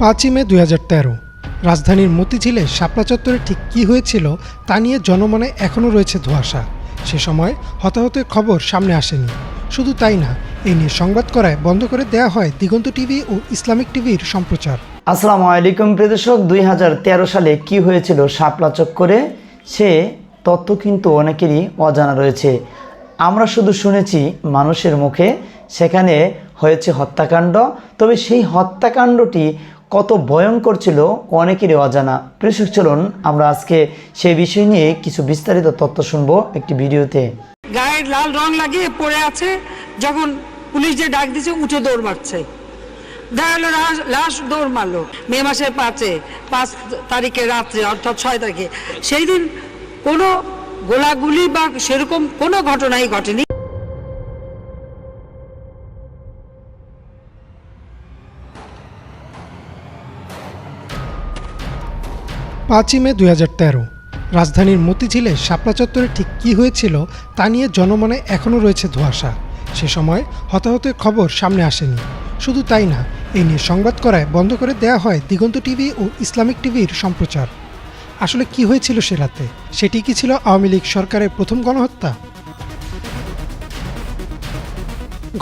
পাঁচই মে দুই হাজার তেরো। রাজধানীর মতিঝিলে শাপলা চত্বরে ঠিক কী হয়েছিল তা নিয়ে জনমনে এখনও রয়েছে ধোঁয়াশা। সে সময় হতাহতের খবর সামনে আসেনি। শুধু তাই না এই নিয়ে সংবাদ করায় বন্ধ করে দেয়া হয় দিগন্ত টিভি ও ইসলামিক টিভির সম্প্রচার। আসসালামু আলাইকুম প্রিয়দর্শক দুই সালে কি হয়েছিল শাপলা চক্করে সে তথ্য কিন্তু অনেকেরই অজানা রয়েছে। আমরা শুধু শুনেছি মানুষের মুখে, সেখানে হয়েছে হত্যাকাণ্ড। তবে সেই হত্যাকাণ্ডটি কত ভয়ঙ্কর ছিল অনেকেরই অজানা। প্রেষক চলুন আমরা আজকে সেই বিষয় নিয়ে কিছু বিস্তারিত তথ্য শুনব একটি ভিডিওতে। গায়ে লাল রং লাগিয়ে পড়ে আছে যখন পুলিশ যে ডাক দিছে, উঠে দৌড় মারছে। দেখা গেলো লাশ- লাশ দৌড় মারলো। মে মাসের পাঁচে, পাঁচ তারিখে রাত্রে, অর্থাৎ ছয় তারিখে। সেই দিন কোনো গোলাগুলি বা সেরকম কোনো ঘটনাই ঘটেনি। পাঁচই মে দুই হাজার তেরো। রাজধানীর মতিঝিলে শাপলা চত্বরে ঠিক কী হয়েছিল তা নিয়ে জনমনে এখনও রয়েছে ধোঁয়াশা। সে সময় হতাহতের খবর সামনে আসেনি। শুধু তাই না এই নিয়ে সংবাদ করায় বন্ধ করে দেয়া হয় দিগন্ত টিভি ও ইসলামিক টিভির সম্প্রচার। আসলে কি হয়েছিল সে রাতে? সেটি কি ছিল আওয়ামী লীগ সরকারের প্রথম গণহত্যা?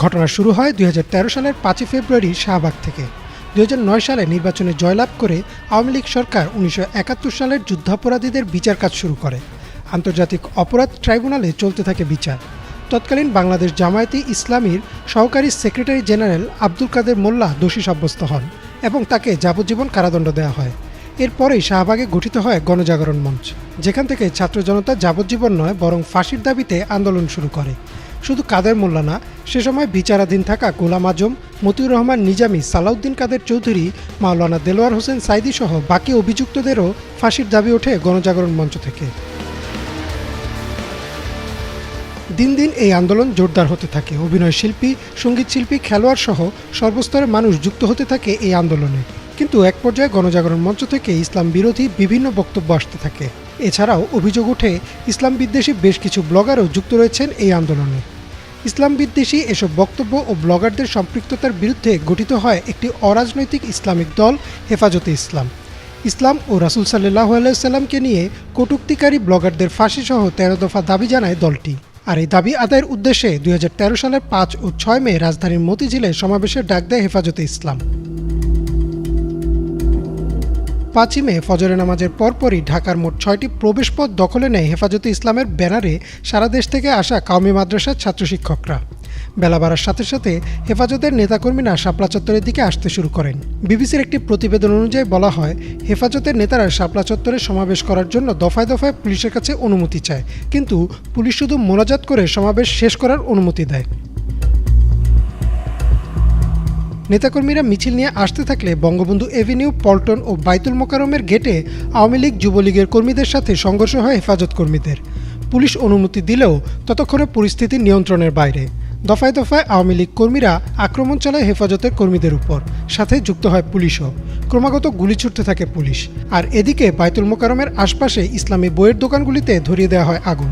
ঘটনা শুরু হয় দুই হাজার তেরো সালের পাঁচই ফেব্রুয়ারি শাহবাগ থেকে। দুই হাজার নয় সালে নির্বাচনে জয়লাভ করে আওয়ামী লীগ সরকার উনিশশো একাত্তর সালের যুদ্ধাপরাধীদের বিচার কাজ শুরু করে। আন্তর্জাতিক অপরাধ ট্রাইব্যুনালে চলতে থাকে বিচার। তৎকালীন বাংলাদেশ জামায়াতি ইসলামীর সহকারী সেক্রেটারি জেনারেল আব্দুল কাদের মোল্লা দোষী সাব্যস্ত হন এবং তাকে যাবজ্জীবন কারাদণ্ড দেওয়া হয়। এরপরেই শাহবাগে গঠিত হয় গণজাগরণ মঞ্চ, যেখান থেকে ছাত্র জনতা যাবজ্জীবন নয়, বরং ফাঁসির দাবিতে আন্দোলন শুরু করে। শুধু কাদের মোল্লা না, সে সময় বিচারাধীন থাকা গোলাম আজম, মতিউর রহমান নিজামি, সালাউদ্দিন কাদের চৌধুরী, মাওলানা দেলোয়ার হোসেন সাইদি সহ বাকি অভিযুক্তদেরও ফাঁসির দাবি ওঠে গণজাগরণ মঞ্চ থেকে। দিন দিন এই আন্দোলন জোরদার হতে থাকে। অভিনয় শিল্পী, সংগীত শিল্পী, খেলোয়াড় সহ সর্বস্তরের মানুষ যুক্ত হতে থাকে এই আন্দোলনে। কিন্তু এক পর্যায়ে গণজাগরণ মঞ্চ থেকে ইসলাম বিরোধী বিভিন্ন বক্তব্য আসতে থাকে। এছাড়াও অভিযোগ ওঠে, ইসলাম বিদ্বেষী বেশ কিছু ব্লগারও যুক্ত রয়েছেন এই আন্দোলনে। ইসলাম বিদ্বেষী এসব বক্তব্য ও ব্লগারদের সম্পৃক্ততার বিরুদ্ধে গঠিত হয় একটি অরাজনৈতিক ইসলামিক দল, হেফাজতে ইসলাম। ইসলাম ও রাসুল সাল্লাহ আলাইসাল্লামকে নিয়ে কটুক্তিকারী ব্লগারদের ফাঁসিসহ তেরো দফা দাবি জানায় দলটি। আর এই দাবি আদায়ের উদ্দেশ্যে দুই হাজার তেরো সালের পাঁচ ও ছয় মে রাজধানীর মতিঝিলে সমাবেশের ডাক দেয় হেফাজতে ইসলাম। পাঁচই মে ফজরের নামাজের পরপরই ঢাকার মোট ছয়টি প্রবেশপথ দখলে নেয় হেফাজতে ইসলামের ব্যানারে সারা দেশ থেকে আসা কাউমি মাদ্রাসার ছাত্র শিক্ষকরা বেলা বাড়ার সাথে সাথে হেফাজতের নেতাকর্মীরা শাপলা চত্বরের দিকে আসতে শুরু করেন। বিবিসির একটি প্রতিবেদন অনুযায়ী বলা হয়, হেফাজতের নেতারা শাপলা চত্বরে সমাবেশ করার জন্য দফায় দফায় পুলিশের কাছে অনুমতি চায়, কিন্তু পুলিশ শুধু মোনাজাত করে সমাবেশ শেষ করার অনুমতি দেয়। নেতাকর্মীরা মিছিল নিয়ে আসতে থাকলে বঙ্গবন্ধু এভিনিউ, পল্টন ও বাইতুল মোকারমের গেটে আওয়ামী লীগ, যুবলীগের কর্মীদের সাথে সংঘর্ষ হয় হেফাজত কর্মীদের। পুলিশ অনুমতি দিলেও ততক্ষণে পরিস্থিতি নিয়ন্ত্রণের বাইরে। দফায় দফায় আওয়ামী লীগ কর্মীরা আক্রমণ চালায় হেফাজতের কর্মীদের উপর। সাথে যুক্ত হয় পুলিশও। ক্রমাগত গুলি ছুটতে থাকে পুলিশ। আর এদিকে বাইতুল মোকারমের আশপাশে ইসলামী বইয়ের দোকানগুলিতে ধরিয়ে দেওয়া হয় আগুন।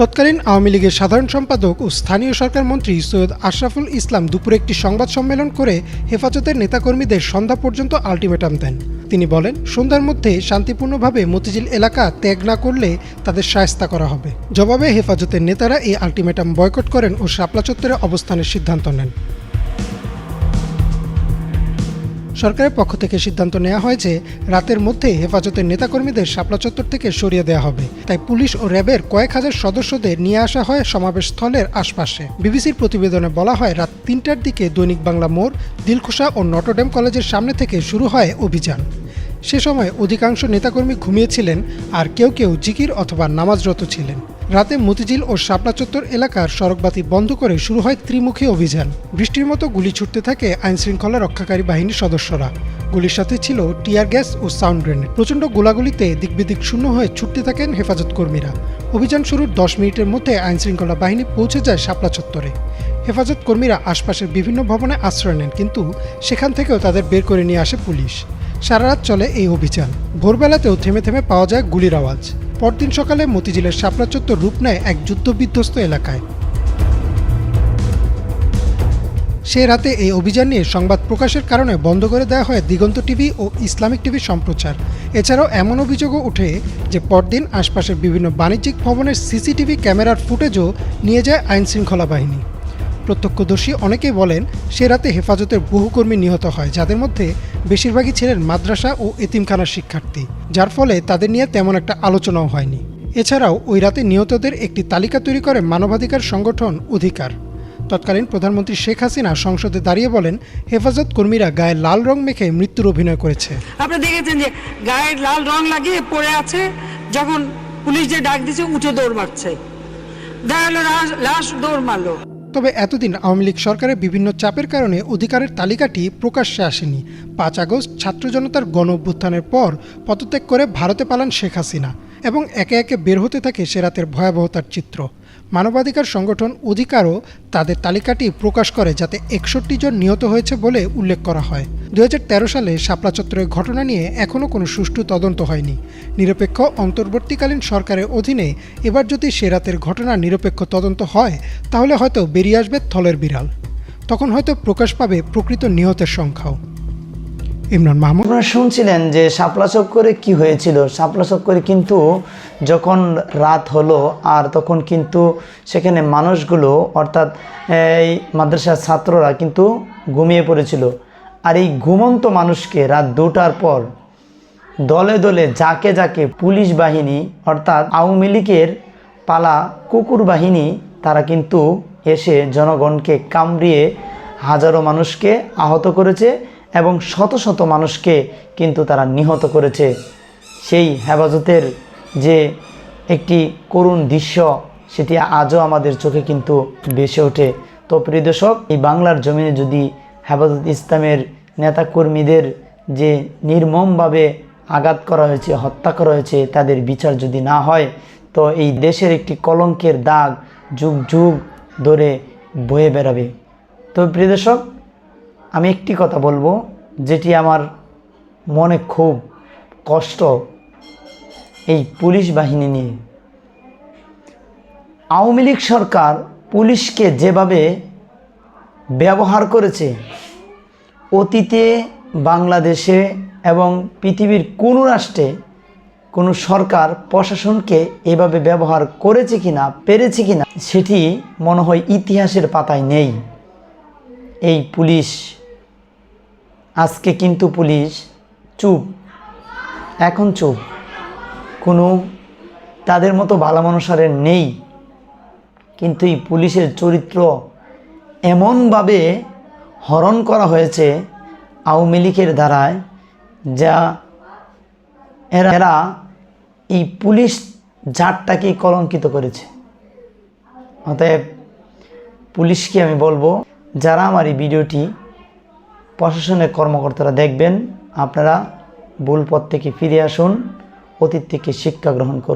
তৎকালীন আওয়ামী লীগের সাধারণ সম্পাদক ও স্থানীয় সরকার মন্ত্রী সৈয়দ আশরাফুল ইসলাম দুপুরে একটি সংবাদ সম্মেলন করে হেফাজতের নেতাকর্মীদের সন্ধ্যা পর্যন্ত আলটিমেটাম দেন। তিনি বলেন, সন্ধ্যার মধ্যে শান্তিপূর্ণভাবে মতিঝিল এলাকা ত্যাগ না করলে তাদের সায়স্তা করা হবে। জবাবে হেফাজতের নেতারা এই আলটিমেটাম বয়কট করেন ও শাপলা চত্বরে অবস্থানের সিদ্ধান্ত নেন। সরকারের পক্ষ থেকে সিদ্ধান্ত নেওয়া হয় যে রাতের মধ্যে হেফাজতের নেতাকর্মীদের শাপলা চত্বর থেকে সরিয়ে দেওয়া হবে। তাই পুলিশ ও র্যাবের কয়েক হাজার সদস্যদের নিয়ে আসা হয় সমাবেশ স্থলের আশপাশে। বিবিসির প্রতিবেদনে বলা হয়, রাত তিনটার দিকে দৈনিক বাংলা মোড় দিলখুশা ও নটরডেম কলেজের সামনে থেকে শুরু হয় অভিযান। সে সময় অধিকাংশ নেতাকর্মী ঘুমিয়েছিলেন আর কেউ কেউ জিকির অথবা নামাজরত ছিলেন। রাতে মতিঝিল ও শাপলা চত্বর এলাকার সড়কবাতি বন্ধ করে শুরু হয় ত্রিমুখী অভিযান। বৃষ্টির মতো গুলি ছুটতে থাকে আইনশৃঙ্খলা রক্ষাকারী বাহিনীর সদস্যরা। গুলির সাথে ছিল টিয়ার গ্যাস ও সাউন্ড গ্রেনেড। প্রচণ্ড গোলাগুলিতে দিকবিদিক শূন্য হয়ে ছুটতে থাকেন হেফাজত কর্মীরা। অভিযান শুরুর দশ মিনিটের মধ্যে আইনশৃঙ্খলা বাহিনী পৌঁছে যায় শাপলা চত্বরে। হেফাজত কর্মীরা আশপাশের বিভিন্ন ভবনে আশ্রয় নেন, কিন্তু সেখান থেকেও তাদের বের করে নিয়ে আসে পুলিশ। সারা রাত চলে এই অভিযান। ভোরবেলাতেও থেমে থেমে পাওয়া যায় গুলির আওয়াজ। পরদিন সকালে মতিঝিলের শাপলা চত্বর রূপ নেয় এক যুদ্ধবিধ্বস্ত এলাকায়। সে রাতে এই অভিযান নিয়ে সংবাদ প্রকাশের কারণে বন্ধ করে দেওয়া হয় দিগন্ত টিভি ও ইসলামিক টিভি সম্প্রচার। এছাড়াও এমন অভিযোগও ওঠে যে পরদিন আশপাশের বিভিন্ন বাণিজ্যিক ভবনের সিসিটিভি ক্যামেরার ফুটেজও নিয়ে যায় আইনশৃঙ্খলা বাহিনী। প্রত্যক্ষদর্শী অনেকেই বলেন, সে রাতে হেফাজতের বহু কর্মী নিহত হয়, যাদের মধ্যে বেশিরভাগই ছিলেন মাদ্রাসা ও এতিমখানার শিক্ষার্থী, যার ফলে তাদের নিয়ে তেমন একটা আলোচনাও হয়নি। এছাড়াও ওই রাতে নিহতদের একটি তালিকা তৈরি করে মানবাধিকার সংগঠন অধিকার। তৎকালীন প্রধানমন্ত্রী শেখ হাসিনা সংসদে দাঁড়িয়ে বলেন, হেফাজত কর্মীরা গায়ে লাল রং মেখে মৃত্যুর অভিনয় করেছে। আপনি দেখেছেন যে গায়ে লাল রং লাগিয়ে পড়ে আছে, যখন পুলিশ যে ডাক দিছে, উঠে দৌড় মারছে। লাশ- লাশ দৌড় মারলো। তবে এতদিন আওয়ামী লীগ সরকারের বিভিন্ন চাপের কারণে অধিকারের তালিকাটি প্রকাশ্যে আসেনি। পাঁচ আগস্ট ছাত্র জনতার গণ অভ্যুত্থানের পর পদত্যাগ করে ভারতে পালান শেখ হাসিনা এবং একে একে বের হতে থাকে সে রাতের ভয়াবহতার চিত্র। মানবাধিকার সংগঠন অধিকারও তাদের তালিকাটি প্রকাশ করে যাতে একষট্টি জন নিহত হয়েছে বলে উল্লেখ করা হয়। দু হাজার তেরো সালে শাপলা চত্বরের ঘটনা নিয়ে এখনও কোনো সুষ্ঠু তদন্ত হয়নি। নিরপেক্ষ অন্তর্বর্তীকালীন সরকারের অধীনে এবার যদি সে রাতের ঘটনা নিরপেক্ষ তদন্ত হয়, তাহলে হয়তো বেরিয়ে আসবে থলের বিড়াল। তখন হয়তো প্রকাশ পাবে প্রকৃত নিহতের সংখ্যাও। ইমরান মাহমুদ। আপনারা শুনছিলেন যে শাপলা চক্করে কি হয়েছিল? শাপলা চক্করে কিন্তু যখন রাত হলো আর তখন কিন্তু সেখানে মানুষগুলো, অর্থাৎ, এই মাদ্রাসার ছাত্ররা কিন্তু ঘুমিয়ে পড়েছিল। আর এই ঘুমন্ত মানুষকে রাত দুটার পর দলে দলে যাকে যাকে পুলিশ বাহিনী, অর্থাৎ আওয়ামী লীগের পালা কুকুর বাহিনী, তারা কিন্তু এসে জনগণকে কামড়িয়ে হাজারো মানুষকে আহত করেছে। এবং শত শত মানুষকে কিন্তু তারা নিহত করেছে। সেই হেফাজতের যে একটি করুণ দৃশ্য, সেটি আজও আমাদের চোখে কিন্তু বেসে ওঠে। তো প্রিয় দর্শক, এই বাংলার জমিনে যদি হেফাজত ইসলামের নেতাকর্মীদের যে নির্মমভাবে আঘাত করা হয়েছে, হত্যা করা হয়েছে, তাদের বিচার যদি না হয়, তো এই দেশের একটি কলঙ্কের দাগ যুগ যুগ ধরে বয়ে বেড়াবে। তো প্রিয় দর্শক আমি একটি কথা বলব, যেটি আমার মনে খুব কষ্ট এই পুলিশ বাহিনী নিয়ে। আওয়ামী লীগ সরকার পুলিশকে যেভাবে ব্যবহার করেছে, অতীতে বাংলাদেশে এবং পৃথিবীর কোনো রাষ্ট্রে কোনো সরকার প্রশাসনকে এভাবে ব্যবহার করেছে কি না পেরেছে কিনা, সেটি মনে হয় ইতিহাসের পাতায় নেই। এই পুলিশ আজকে কিন্তু পুলিশ চুপ। এখন চুপ। কোনো তাদের মতো ভালো মানুষারের নেই। কিন্তু এই পুলিশের চরিত্র এমনভাবে হরণ করা হয়েছে আওয়ামী লীগের দ্বারায়, যা এরা এরা এই পুলিশ জাতটাকেই কলঙ্কিত করেছে। অতএব পুলিশকে আমি বলব, যারা আমার এই ভিডিওটি প্রশাসনের কর্মকর্তারা দেখবেন আপনারা ভুল পথ থেকে ফিরে আসুন অতীত থেকে শিক্ষা গ্রহণ করুন।